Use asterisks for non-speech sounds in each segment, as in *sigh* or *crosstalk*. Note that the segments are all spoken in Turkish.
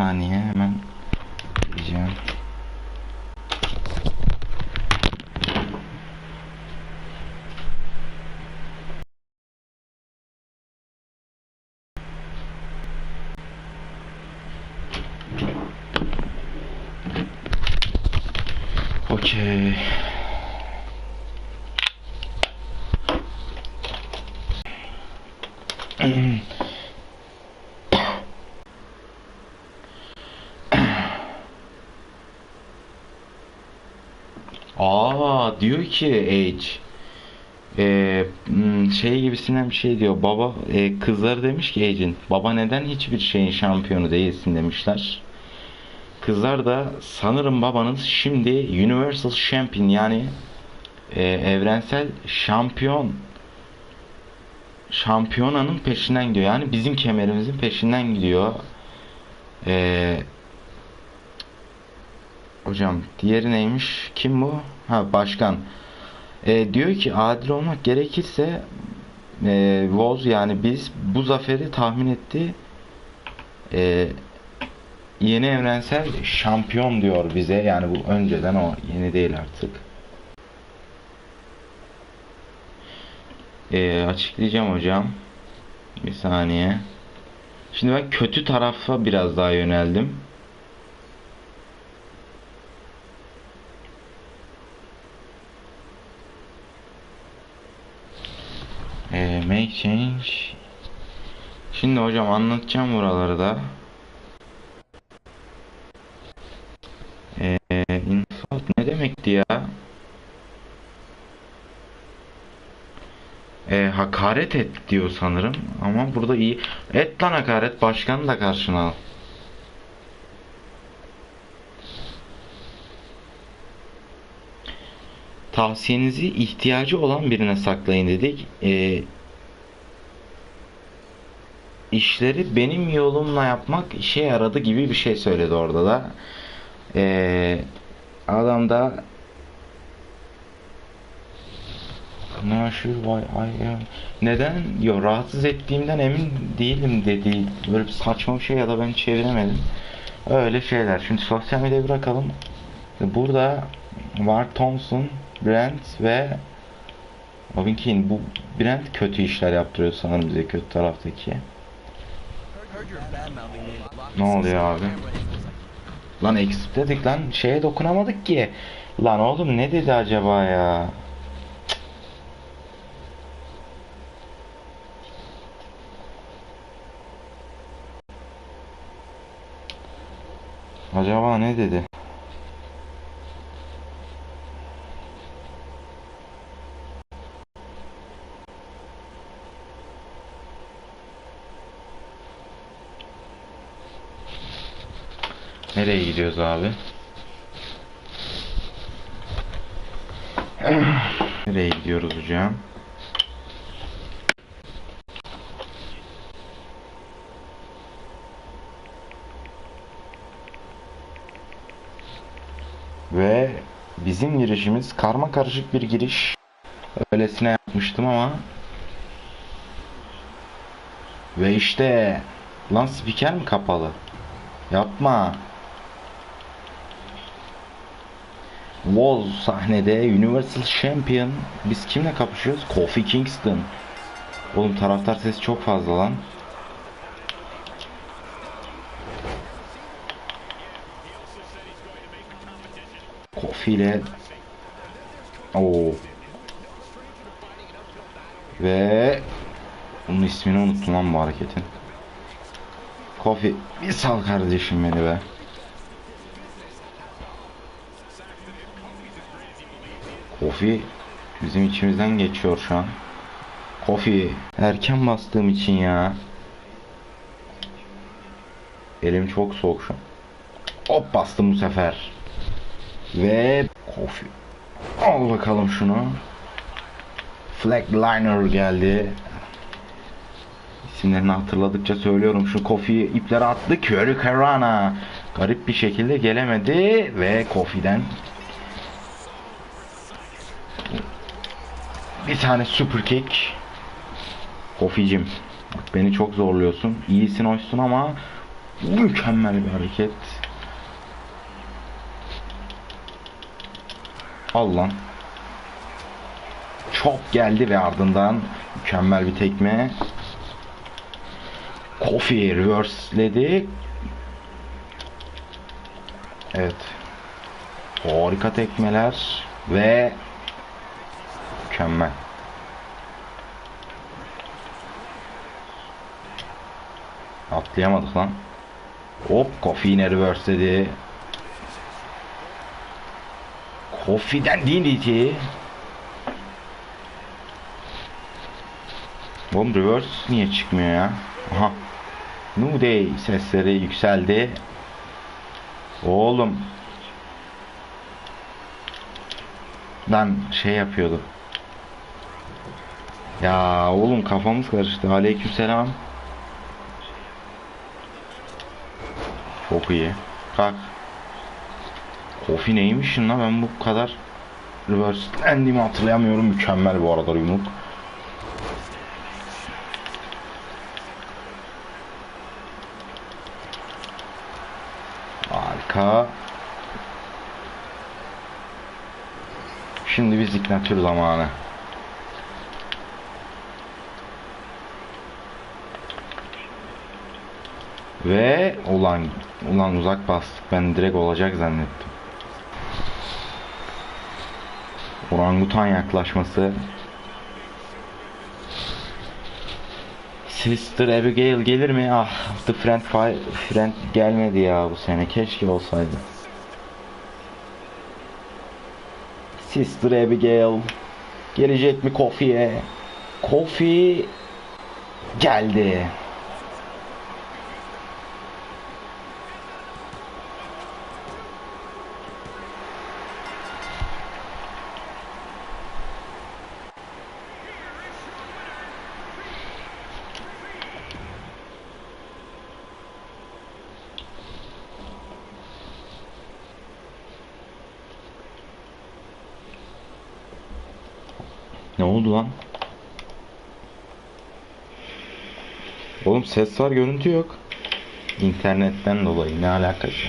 saniye hemen diyeceğim. Okey. Aa diyor ki Age hmm, şey gibisinden bir şey diyor. Baba e, kızları demiş ki Age'in baba neden hiçbir şeyin şampiyonu değilsin demişler. Kızlar da sanırım babanız şimdi Universal Champion yani e, evrensel şampiyon şampiyonanın peşinden gidiyor. Yani bizim kemerimizin peşinden gidiyor. E, hocam diğeri neymiş? Kim bu? Ha başkan. E, diyor ki adil olmak gerekirse e, Woz yani biz bu zaferi tahmin etti. E, yeni evrensel şampiyon diyor bize. Yani bu önceden o yeni değil artık. E, açıklayacağım hocam. Bir saniye. Şimdi ben kötü tarafa biraz daha yöneldim. E, make change. Şimdi hocam anlatacağım buraları da. E, insult ne demekti ya? E, hakaret et diyor sanırım. Ama burada iyi. Et lan hakaret. Başkanı da karşına al. Tavsiyenizi ihtiyacı olan birine saklayın dedik. E, işleri benim yolumla yapmak işe yaradı gibi bir şey söyledi orada da. E, adam da Not sure why. Neden? Yo rahatsız ettiğimden emin değilim dedi. Böyle bir saçma bir şey ya da ben çeviremedim. Öyle şeyler. Şimdi sosyal medyayı bırakalım. Burada var Thompson, Brent ve Robin Keane. Bu Brent kötü işler yaptırıyor sanırım bize kötü taraftaki. Ne oluyor abi? Lan exit dedik lan şeye dokunamadık ki. Lan oğlum ne dedi acaba ya? Acaba ne dedi? Nereye gidiyoruz abi? *clears throat* Nereye gidiyoruz hocam? Ve bizim girişimiz karma karışık bir giriş. Öylesine yapmıştım ama ve işte lan spiker mi kapalı? Yapma. Wall sahnede Universal Champion. Biz kimle kapışıyoruz? Kofi Kingston. Oğlum taraftar sesi çok fazla lan. Kofi ile Oo. Ve bunun ismini unuttum lan bu hareketin. Kofi bir sal kardeşim beni be. Kofi bizim içimizden geçiyor şu an. Kofi erken bastığım için ya. Elim çok soğuk şu an. Hop bastım bu sefer. Ve Kofi. Al bakalım şunu. Flagliner geldi. İsimlerini hatırladıkça söylüyorum. Şu Kofi'yi iplere attı. Curry Karana. Garip bir şekilde gelemedi. Ve Kofi'den bir tane super kick. Kofi'cim. Bak beni çok zorluyorsun. İyisin hoşsun ama Mükemmel bir hareket. Al. Çok geldi ve ardından mükemmel bir tekme. Kofi reverseledi. Evet. Harika tekmeler ve mükemmel. Atlayamadık lan. Hop Kofi yine reverseledi. Kofi'den değil ki. Oğlum reverse niye çıkmıyor ya? Aha. New Day sesleri yükseldi. Oğlum. Lan şey yapıyordu. Ya oğlum kafamız karıştı. Aleykümselam. Çok iyi. Kalk. Kofi neymiş lan ben bu kadar reverse'lendiğimi hatırlayamıyorum. Mükemmel bu arada yumruk. Harika. Şimdi bir zignatür zamanı. Ve ulan ulan uzak bastık ben direkt olacak zannettim. Orangutan yaklaşması. Sister Abigail gelir mi? Ah, The Friend, Friend gelmedi ya bu sene. Keşke olsaydı. Sister Abigail gelecek mi Kofi'ye? Kofi geldi. Ne oldu lan? Oğlum ses var görüntü yok. İnternetten dolayı ne alakası?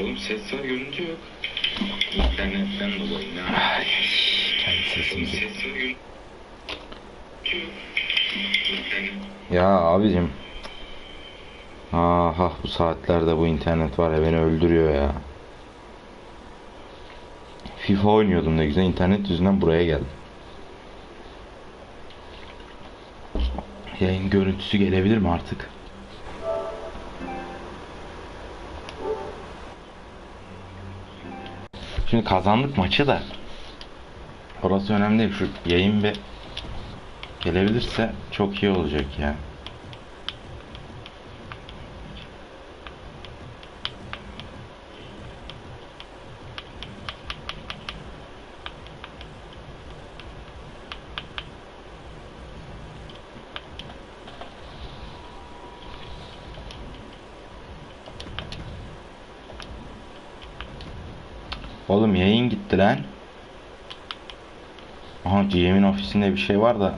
Oğlum ses var görüntü yok. İnternetten dolayı ne alakası? Kendi sesimizi. Ya abicim. Aha bu saatlerde bu internet var ya beni öldürüyor ya. FIFA oynuyordum ne güzel internet yüzünden buraya geldim. Yayın görüntüsü gelebilir mi artık? Şimdi kazandık maçı da. Orası önemli değil. Şu yayın bir gelebilirse çok iyi olacak ya. Oğlum yayın gitti lan. Aha GM'in ofisinde bir şey var da.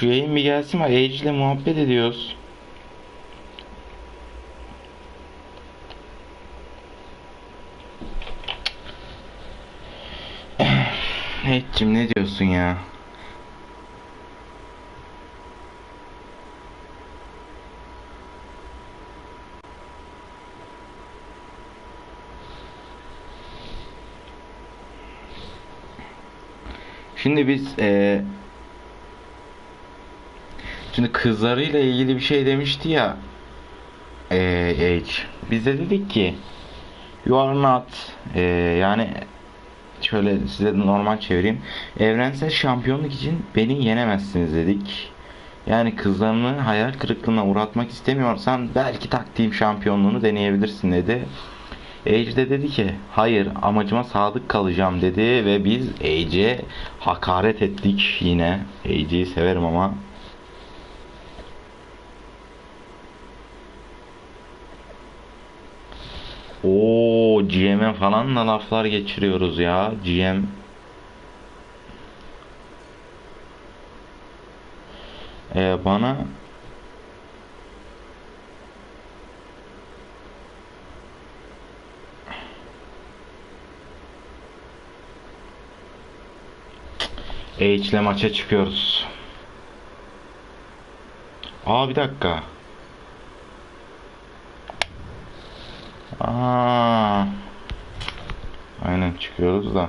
Şu yayın bir gelsin var. Age ile muhabbet ediyoruz. Hate'cim ne diyorsun ya? Şimdi biz eee şimdi kızlarıyla ilgili bir şey demişti ya eee Age. Biz de dedik ki you are not eee, yani şöyle size normal çevireyim. Evrensel şampiyonluk için beni yenemezsiniz dedik. Yani kızlarını hayal kırıklığına uğratmak istemiyorsan belki taktiğim şampiyonluğunu deneyebilirsin dedi. Age de dedi ki hayır amacıma sadık kalacağım dedi ve biz Age'e hakaret ettik yine. Age'i severim ama Oo GM'e falan da laflar geçiriyoruz ya. GM Ee, bana H ile maça çıkıyoruz. Aa bir dakika. Aa. Aynen çıkıyoruz da.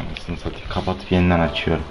Anasını satayım. Kapatıp yeniden açıyorum.